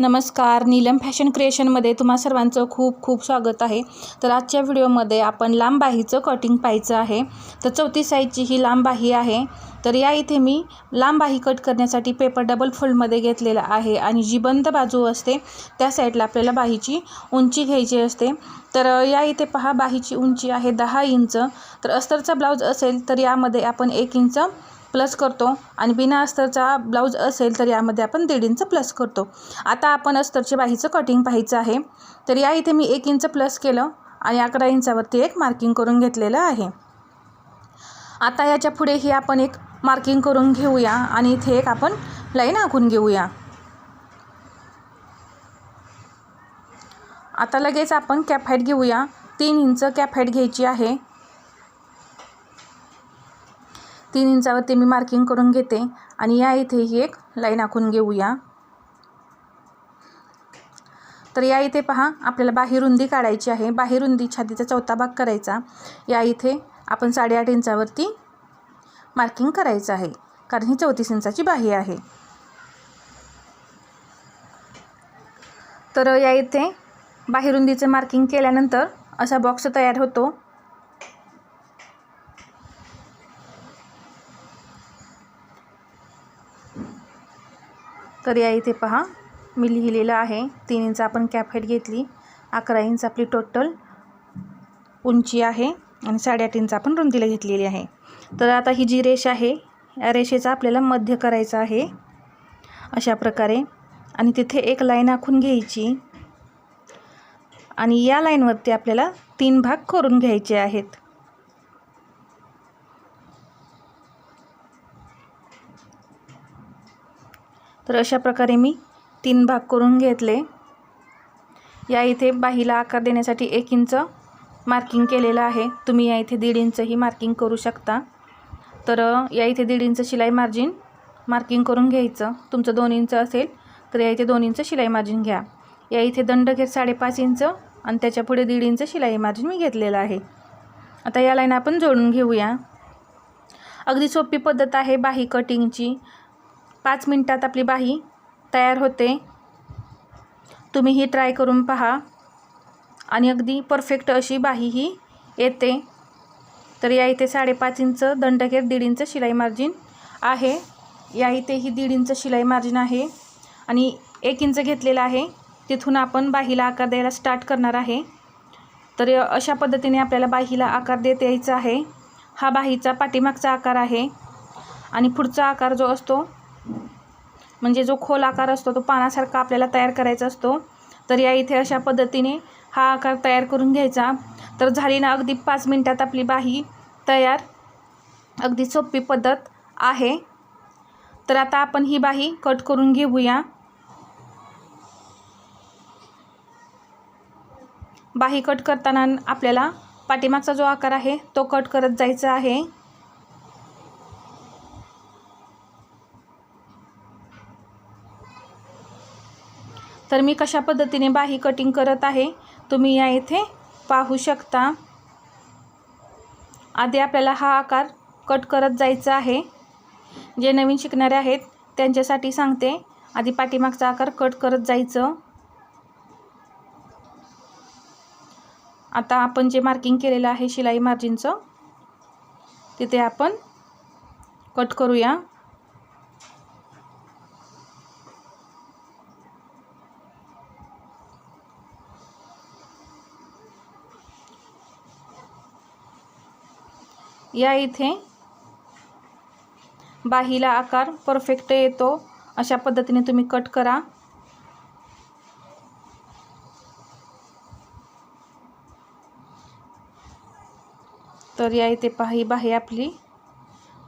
नमस्कार नीलम फॅशन क्रिएशनमध्ये तुम्हा सर्वांचं खूप खूप स्वागत आहे. तर आजच्या व्हिडिओमध्ये आपण लांब बाहीचं कटिंग पाहायचं आहे. तर चौथी साईजची ही लांब बाही आहे. तर या इथे मी लांब बाही कट करण्यासाठी पेपर डबल फोल्डमध्ये घेतलेला आहे आणि जी बंद बाजू असते त्या साईडला आपल्याला बाहीची उंची घ्यायची असते. तर या इथे पहा बाहीची उंची आहे दहा इंच. तर अस्तरचा ब्लाऊज असेल तर यामध्ये आपण एक इंच प्लस करतो. आणि बिना अस्तरचा ब्लाऊज असेल तर यामध्ये आपण दीड इंच प्लस करतो. आता आपण अस्तरचे बाहीचं कटिंग पाहायचं आहे. तर या इथे मी एक इंच प्लस केलं आणि अकरा इंचावरती एक मार्किंग करून घेतलेलं आहे. आता याच्या पुढेही आपण एक मार्किंग करून घेऊया आणि इथे एक आपण लाईन आखून घेऊया. आता लगेच आपण कॅप हाईट घेऊया. तीन इंच कॅप हाईट घ्यायची आहे. तीन इंचावरती मी मार्किंग करून घेते. आणि या इथेही एक लाईन आखून घेऊया. तर या इथे पहा आपल्याला बाहेरुंदी काढायची आहे. बाहेरुंदी छातीचा चौथा भाग करायचा. या इथे आपण साडेआठ इंचावरती मार्किंग करायचं आहे. कारण ही चौतीस इंचाची बाही आहे. तर या इथे बाहेरुंदीचं मार्किंग केल्यानंतर असा बॉक्स तयार होतो. तर या इथे पहा मी लिहिलेलं आहे. तीन इंच आपण कॅप हाईट घेतली. अकरा इंच आपली टोटल उंची आहे आणि साडेआठ इंच आपण रुंदीला घेतलेली आहे. तर आता ही जी रेष आहे या रेषेचा आपल्याला मध्य करायचं आहे अशा प्रकारे. आणि तिथे एक लाईन आखून घ्यायची. आणि या लाईनवरती आपल्याला तीन भाग करून घ्यायचे आहेत. तर अशा प्रकारे मी तीन भाग करून घेतले. या इथे बाहीला आकार देण्यासाठी एक इंच मार्किंग केलेलं आहे. तुम्ही या इथे दीड इंचही मार्किंग करू शकता. तर या इथे दीड इंच शिलाई मार्जिन मार्किंग करून घ्यायचं. तुमचं दोन इंच असेल तर या इथे दोन इंच शिलाई मार्जिन घ्या. या इथे दंड घेत साडेपाच इंच आणि त्याच्या पुढे दीड इंच शिलाई मार्जिन मी घेतलेलं आहे. आता या लाईन आपण जोडून घेऊया. अगदी सोपी पद्धत आहे बाही कटिंगची पाच मिनटात आपली बाही तयार होते. तुम्ही ही ट्राय करून पहा. आणि अगदी परफेक्ट अशी बाही ही येते. तर या इथे साडेपाच इंच दंडखेर दीड इंच शिलाई मार्जिन आहे. या इथे ही दीड इंच शिलाई मार्जिन आहे. आणि एक इंच घेतलेलं आहे. तिथून आपण बाहीला आकार द्यायला स्टार्ट करणार आहे. तर अशा पद्धतीने आपल्याला बाहीला आकार देत यायचा आहे. हा बाहीचा पाठीमागचा आकार आहे. आणि पुढचा आकार जो असतो म्हणजे जो खोल आकार असतो तो पानासारखा आपल्याला तयार करायचा असतो. तर या इथे अशा पद्धतीने हा आकार तयार करून घ्यायचा. तर झाली ना अगदी पाच मिनटात आपली बाही तयार. अगदी सोपी पद्धत आहे. तर आता आपण ही बाही कट करून घेऊया. बाही कट करताना आपल्याला पाठीमागचा जो आकार आहे तो कट करत जायचा आहे. तर मी कशा पद्धतीने बाही कटिंग करत आहे तुम्ही या इथे पाहू शकता. आधी आपल्याला हा आकार कट करत जायचा आहे. जे नवीन शिकणारे आहेत त्यांच्यासाठी सांगते. आधी पाठीमागचा आकार कट करत जायचं. आता आपण जे मार्किंग केलेलं आहे शिलाई मार्जिनचं तिथे आपण कट करूया. या इथे. बाहीला आकार परफेक्ट येतो. अशा पद्धतीने तुम्ही कट करा. तर या इथे पाही बाही आपली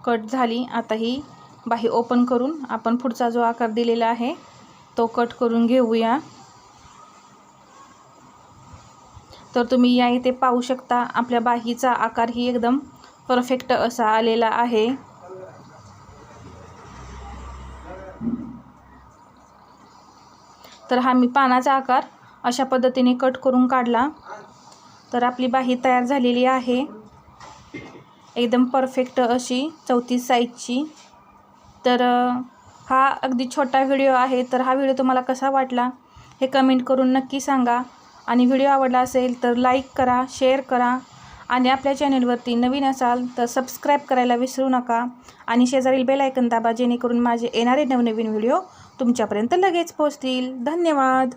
कट झाली. आता ही बाही ओपन करून आपण पुढचा जो आकार दिलेला आहे तो कट करून घेऊया. तर तुम्ही या इथे पाहू शकता आपल्या बाहीचा आकार ही एकदम परफेक्ट असा आलेला आहे. तर हा मी पानाचा आकार अशा पद्धतीने कट करून काढला. तर आपली बाही तयार झालेली आहे. एकदम परफेक्ट अशी चौतीस साईजची. तर हा अगदी छोटा व्हिडिओ आहे. तर हा व्हिडिओ तुम्हाला कसा वाटला हे कमेंट करून नक्की सांगा. आणि व्हिडिओ आवडला असेल तर लाईक करा शेअर करा. आणि आपल्या चॅनलवरती नवीन असाल तर सबस्क्राईब करायला विसरू नका. आणि शेजारील बेलायकन दाबा जेणेकरून माझे येणारे नवनवीन व्हिडिओ तुमच्यापर्यंत लगेच पोहोचतील. धन्यवाद!